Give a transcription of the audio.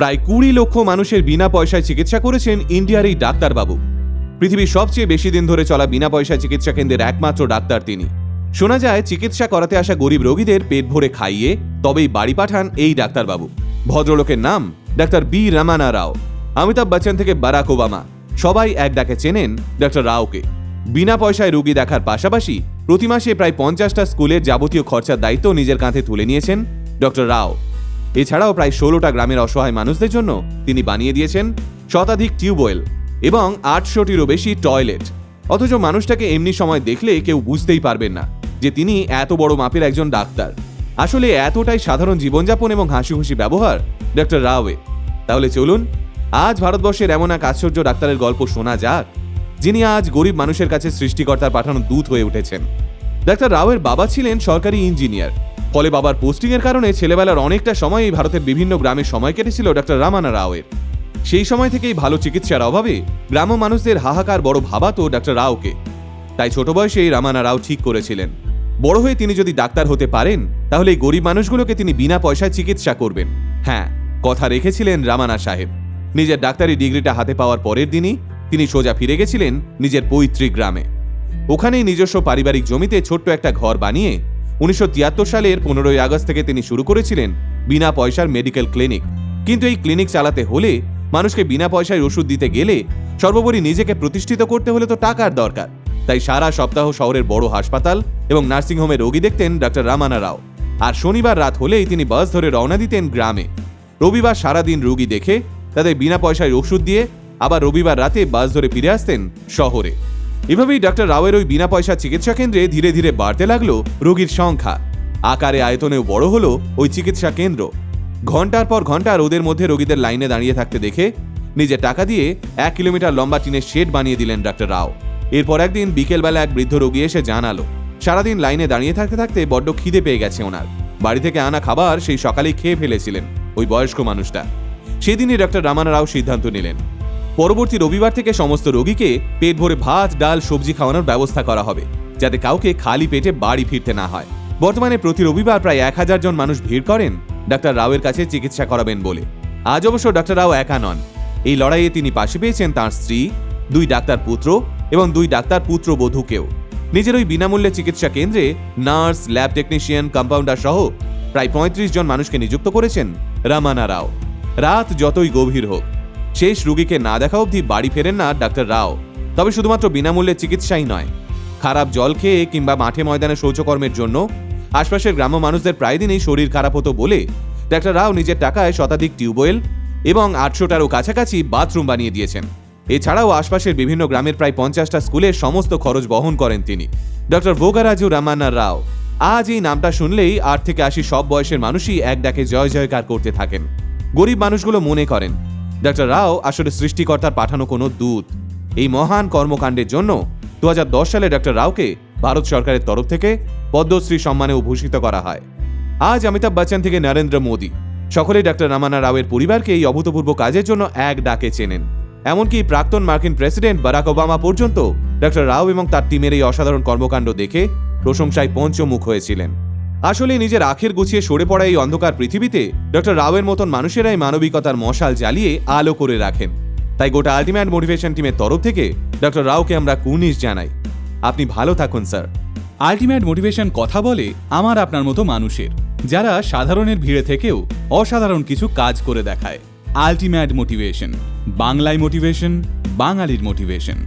প্রায় কুড়ি লক্ষ মানুষের বিনা পয়সায় চিকিৎসা করেছেন ইন্ডিয়ার এই ডাক্তারবাবু। পৃথিবীর সবচেয়ে বেশি দিন ধরে চলা বিনা পয়সায় চিকিৎসা কেন্দ্রের একমাত্র ডাক্তার তিনি। শোনা যায়, চিকিৎসা করাতে আসা গরিব রোগীদের পেট ভরে খাইয়ে তবেই বাড়ি পাঠান এই ডাক্তারবাবু। ভদ্রলোকের নাম ডাক্তার বি রামানা রাও। অমিতাভ বচ্চন থেকে বারাক ওবামা। সবাই এক ডাকে চেনেন ডাক্তার রাওকে। বিনা পয়সায় রোগী দেখার পাশাপাশি প্রতি মাসে প্রায় পঞ্চাশটা স্কুলের যাবতীয় খরচার দায়িত্ব নিজের কাঁধে তুলে নিয়েছেন ডক্টর রাও। এছাড়াও প্রায় ষোলোটা গ্রামের অসহায় মানুষদের জন্য তিনি বানিয়ে দিয়েছেন শতাধিক টিউবওয়েল এবং আটশোটিরও বেশি টয়লেট। অথচ মানুষটাকে এমনি সময় দেখলে কেউ বুঝতেই পারবেন না যে তিনি এত বড় মাপের একজন ডাক্তার। আসলে এতটাই সাধারণ জীবনযাপন এবং হাসি ব্যবহার ডক্টর রাওয়ে। তাহলে চলুন, আজ ভারতবর্ষের এমন এক আশ্চর্য ডাক্তারের গল্প শোনা যাক, যিনি আজ গরিব মানুষের কাছে সৃষ্টিকর্তার পাঠানো দূত হয়ে উঠেছেন। ডাক্তার রাওয়ের বাবা ছিলেন সরকারি ইঞ্জিনিয়ার। ফলে বাবার পোস্টিং এর কারণে ছেলেবেলার অনেকটা সময়ই ভারতের বিভিন্ন গ্রামে সময় কেটেছিল ডাক্তার রামানা রাওয়ের। সেই সময় থেকেই ভালো চিকিৎসার অভাবে গ্রাম মানুষদের হাহাকার বড় ভাবাতো ডাক্তার রাওকে। তাই ছোট বয়সেই রামানা রাও ঠিক করেছিলেন। বড় হয়ে তিনি যদি ডাক্তার হতে পারেন, তাহলে এই গরিব মানুষগুলোকে তিনি বিনা পয়সায় চিকিৎসা করবেন। হ্যাঁ কথা রেখেছিলেন রামানা সাহেব। নিজের ডাক্তারি ডিগ্রিটা হাতে পাওয়ার পরের দিনই তিনি সোজা ফিরে গেছিলেন নিজের পৈতৃক গ্রামে। ওখানেই নিজস্ব পারিবারিক জমিতে ছোট্ট একটা ঘর বানিয়ে উনিশশো তিয়াত্তর সালের পনেরোই আগস্ট থেকে তিনি শুরু করেছিলেন বিনা পয়সার মেডিকেল ক্লিনিক। কিন্তু এই ক্লিনিক চালাতে হলে মানুষকে বিনা পয়সায় ওষুধ দিতে গেলে সর্বোপরি নিজেকে প্রতিষ্ঠিত করতে হলে তো টাকার দরকার। তাই সারা সপ্তাহ শহরের বড় হাসপাতাল এবং নার্সিংহোমে রোগী দেখতেন ডক্টর রামানা রাও। আর শনিবার রাত হলেই তিনি বাস ধরে রওনা দিতেন গ্রামে। রবিবার সারাদিন রোগী দেখে তাদের বিনা পয়সায় ওষুধ দিয়ে আবার রবিবার রাতে বাস ধরে ফিরে আসতেন শহরে। এভাবেই ডাক্তার রাওয়ের ওই বিনা পয়সা চিকিৎসা কেন্দ্রে ধীরে ধীরে বাড়তে লাগল রোগীর সংখ্যা। আকারে আয়তনেও বড় হলো ওই চিকিৎসা কেন্দ্র। ঘণ্টার পর ঘণ্টা রোদের মধ্যে রোগীদের লাইনে দাঁড়িয়ে থাকতে দেখে নিজের টাকা দিয়ে এক কিলোমিটার লম্বা টিনের শেড বানিয়ে দিলেন ডাক্তার রাও। এরপর একদিন বিকেলবেলা এক বৃদ্ধ রোগী এসে জানালো, সারাদিন লাইনে দাঁড়িয়ে থাকতে থাকতে বড্ড খিদে পেয়ে গেছে ওনার। বাড়ি থেকে আনা খাবার সেই সকালেই খেয়ে ফেলেছিলেন ওই বয়স্ক মানুষটা। সেদিনই ডক্টর রামানা রাও সিদ্ধান্ত নিলেন। পরবর্তী রবিবার থেকে সমস্ত রোগীকে পেট ভরে ভাত, ডাল, সবজি খাওয়ানোর ব্যবস্থা করা হবে, যাতে কাউকে খালি পেটে বাড়ি ফিরতে না হয়। বর্তমানে প্রতি রবিবার প্রায় এক হাজার জন মানুষ ভিড় করেন ডাক্তার রাওয়ের কাছে চিকিৎসা করাবেন বলে। আজ অবশ্য ডাক্তার রাও একা নন। এই লড়াইয়ে তিনি পাশে পেয়েছেন তাঁর স্ত্রী, দুই ডাক্তার পুত্র এবং দুই ডাক্তার পুত্র বধূকেও নিজের ওই বিনামূল্যে চিকিৎসা কেন্দ্রে নার্স, ল্যাব টেকনিশিয়ান, কম্পাউন্ডার সহ প্রায় পঁয়ত্রিশ জন মানুষকে নিযুক্ত করেছেন রামানা রাও। রাত যতই গভীর হোক শেষ রুগীকে না দেখা অবধি বাড়ি ফেরেন না ডাক্তার রাও। তবে শুধুমাত্র বিনামূল্যে চিকিৎসাই নয়, খারাপ জল খেয়ে কিংবা মাঠে ময়দানে শৌচকর্মের জন্য। আশপাশের গ্রাম্য মানুষদের প্রায় দিনই শরীর খারাপ হতো বলে ডাক্তার রাও নিজের টাকায় শতাধিক টিউবওয়েল এবং আটশোটারও কাছাকাছি বাথরুম বানিয়ে দিয়েছেন। এছাড়াও আশপাশের বিভিন্ন গ্রামের প্রায় পঞ্চাশটা স্কুলের সমস্ত খরচ বহন করেন তিনি। ডক্টর ভোগারাজু রামান্না রাও, আজ এই নামটা শুনলেই আট থেকে আশি সব বয়সের মানুষই এক ডাকে জয় জয়কার করতে থাকেন। গরিব মানুষগুলো মনে করেন ডক্টর রাও আসলে সৃষ্টিকর্তার পাঠানো কোনো দূত। এই মহান কর্মকাণ্ডের জন্য দু হাজার দশ সালে ডক্টর রাওকে ভারত সরকারের তরফ থেকে পদ্মশ্রী সম্মানেও ভূষিত করা হয়। আজ অমিতাভ বচ্চন থেকে নরেন্দ্র মোদী। সকলেই ডক্টর রামানা রাওয়ের পরিবারকে এই অভূতপূর্ব কাজের জন্য এক ডাকে চেনেন। এমনকি প্রাক্তন মার্কিন প্রেসিডেন্ট বারাক ওবামা পর্যন্ত ডক্টর রাও এবং তার টিমের এই অসাধারণ কর্মকাণ্ড দেখে প্রশংসায় পঞ্চমুখ হয়েছিলেন। আসলে নিজের আখের গুছিয়ে সরে পড়া এই অন্ধকার পৃথিবীতে ডক্টর রাওয়ের মতন মানুষেরাই মানবিকতার মশাল জ্বালিয়ে আলো করে রাখেন। তাই গোটা আলটিমেট মোটিভেশন টিমের তরফ থেকে ডক্টর রাওকে আমরা কুর্নিশ জানাই। আপনি ভালো থাকুন, স্যার। আলটিমেট মোটিভেশন কথা বলে আমার আপনার মতো মানুষের, যারা সাধারণের ভিড়ে থেকেও অসাধারণ কিছু কাজ করে দেখায়। আলটিমেট মোটিভেশন, বাংলায় মোটিভেশন, বাঙালির মোটিভেশন।